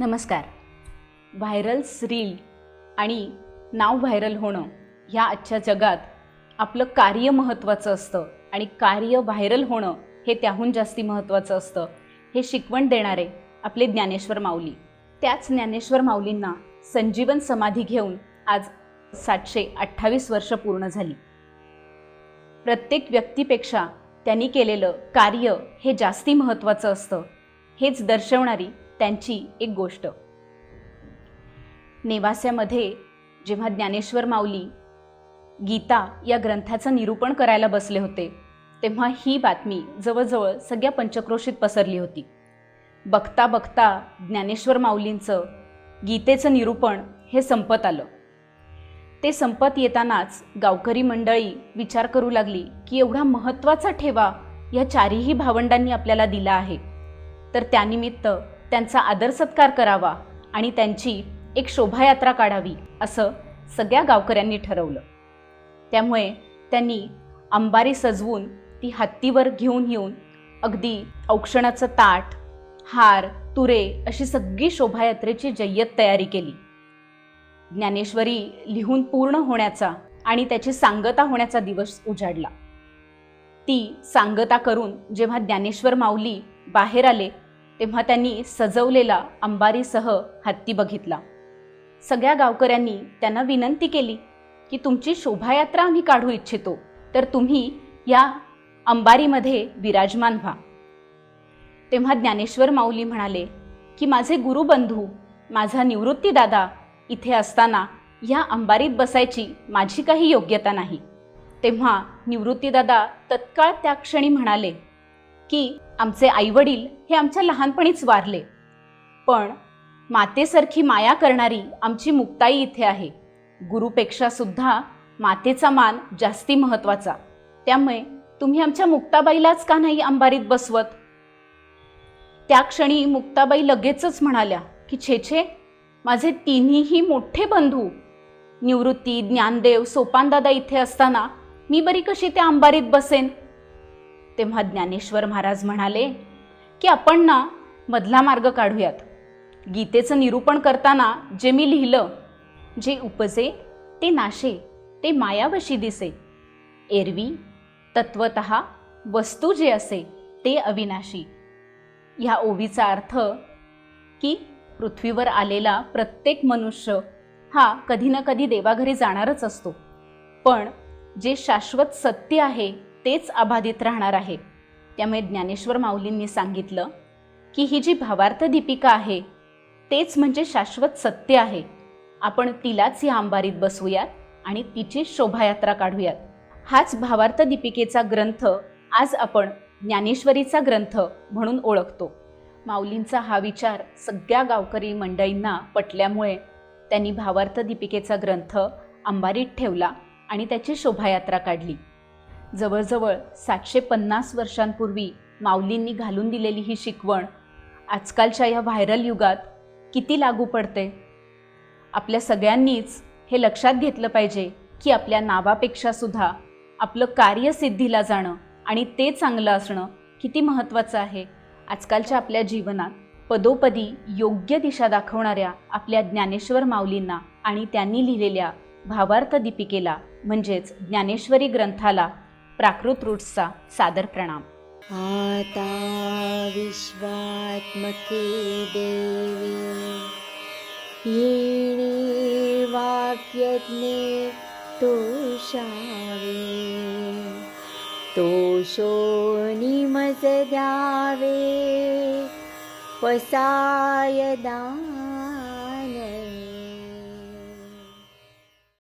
नमस्कार. व्हायरल्स रील आणि नाव व्हायरल होणं ह्या आजच्या जगात आपलं कार्य महत्त्वाचं असतं आणि कार्य व्हायरल होणं हे त्याहून जास्ती महत्त्वाचं असतं हे शिकवण देणारे आपले ज्ञानेश्वर माऊली. त्याच ज्ञानेश्वर माऊलींना संजीवन समाधी घेऊन आज सातशे अठ्ठावीस वर्ष पूर्ण झाली. प्रत्येक व्यक्तीपेक्षा त्यांनी केलेलं कार्य हे जास्ती महत्त्वाचं असतं हेच दर्शवणारी त्यांची एक गोष्ट. नेवास्यामध्ये जेव्हा ज्ञानेश्वर माऊली गीता या ग्रंथाचं निरूपण करायला बसले होते तेव्हा ही बातमी जवळजवळ सगळ्या पंचक्रोशीत पसरली होती. बघता बघता ज्ञानेश्वर माऊलींचं गीतेचं निरूपण हे संपत आलं. ते संपत येतानाच गावकरी मंडळी विचार करू लागली की एवढा महत्त्वाचा ठेवा या चारही भावंडांनी आपल्याला दिला आहे. तर त्यानिमित्त त्यांचा आदर सत्कार करावा आणि त्यांची एक शोभायात्रा काढावी असं सगळ्या गावकऱ्यांनी ठरवलं. त्यामुळे त्यांनी अंबारी सजवून ती हत्तीवर घेऊन येऊन अगदी औक्षणाचं ताट हार तुरे अशी सगळी शोभायात्रेची जय्यत तयारी केली. ज्ञानेश्वरी लिहून पूर्ण होण्याचा आणि त्याची सांगता होण्याचा दिवस उजाडला. ती सांगता करून जेव्हा ज्ञानेश्वर माऊली बाहेर आले तेव्हा त्यांनी सजवलेला अंबारीसह हत्ती बघितला. सगळ्या गावकऱ्यांनी त्यांना विनंती केली की तुमची शोभायात्रा आम्ही काढू इच्छितो तर तुम्ही या अंबारीमध्ये विराजमान व्हा. तेव्हा ज्ञानेश्वर माऊली म्हणाले की माझे गुरुबंधू माझा निवृत्तीदादा इथे असताना ह्या अंबारीत बसायची माझी काही योग्यता नाही. तेव्हा निवृत्तीदादा तत्काळ त्या क्षणी म्हणाले की आमचे आईवडील हे आमच्या लहानपणीच वारले. पण मातेसारखी माया करणारी आमची मुक्ताई इथे आहे. गुरुपेक्षा सुद्धा मातेचा मान जास्ती महत्त्वाचा. त्यामुळे तुम्ही आमच्या मुक्ताबाईलाच का नाही अंबारीत बसवत? त्या क्षणी मुक्ताबाई लगेचच म्हणाल्या की छे छे माझे तिन्हीही मोठे बंधू. निवृत्ती ज्ञानदेव सोपानदादा इथे असताना मी बरी कशी त्या अंबारीत बसेन? तेव्हा ज्ञानेश्वर महाराज म्हणाले की आपण ना मधला मार्ग काढूयात. गीतेचं निरूपण करताना जे मी लिहिलं जे उपजे ते नाशे ते मायावशी दिसे. एरवी तत्वत वस्तू जे असे ते अविनाशी. ह्या ओवीचा अर्थ की पृथ्वीवर आलेला प्रत्येक मनुष्य हा कधी ना कधी देवाघरी जाणारच असतो. पण जे शाश्वत सत्य आहे तेच अबाधित राहणार आहे. त्यामुळे ज्ञानेश्वर माऊलींनी सांगितलं की ही जी भावार्थ दीपिका आहे तेच म्हणजे शाश्वत सत्य आहे. आपण तिलाच या अंबारीत बसवूयात आणि तिची शोभायात्रा काढूयात. हाच भावार्थ दीपिकेचा ग्रंथ आज आपण ज्ञानेश्वरीचा ग्रंथ म्हणून ओळखतो. माऊलींचा हा विचार सगळ्या गावकरी मंडळींना पटल्यामुळे त्यांनी भावार्थ दीपिकेचा ग्रंथ अंबारीत ठेवला आणि त्याची शोभायात्रा काढली. जवळजवळ सातशे पन्नास वर्षांपूर्वी माऊलींनी घालून दिलेली ही शिकवण आजकालच्या या व्हायरल युगात किती लागू पडते? आपल्या सगळ्यांनीच हे लक्षात घेतलं पाहिजे की आपल्या नावापेक्षा सुद्धा आपलं कार्य सिद्धीला जाणं आणि ते चांगलं असणं किती महत्त्वाचं आहे. आजकालच्या आपल्या जीवनात पदोपदी योग्य दिशा दाखवणाऱ्या आपल्या ज्ञानेश्वर माऊलींना आणि त्यांनी लिहिलेल्या भावार्थ दीपिकेला म्हणजेच ज्ञानेश्वरी ग्रंथाला प्राकृत रूट्सचा सादर प्रणाम. आता विश्वात्मके देवी येणे वाक्यज्ञे तोषावे तोषो निमज द्यावे पसाय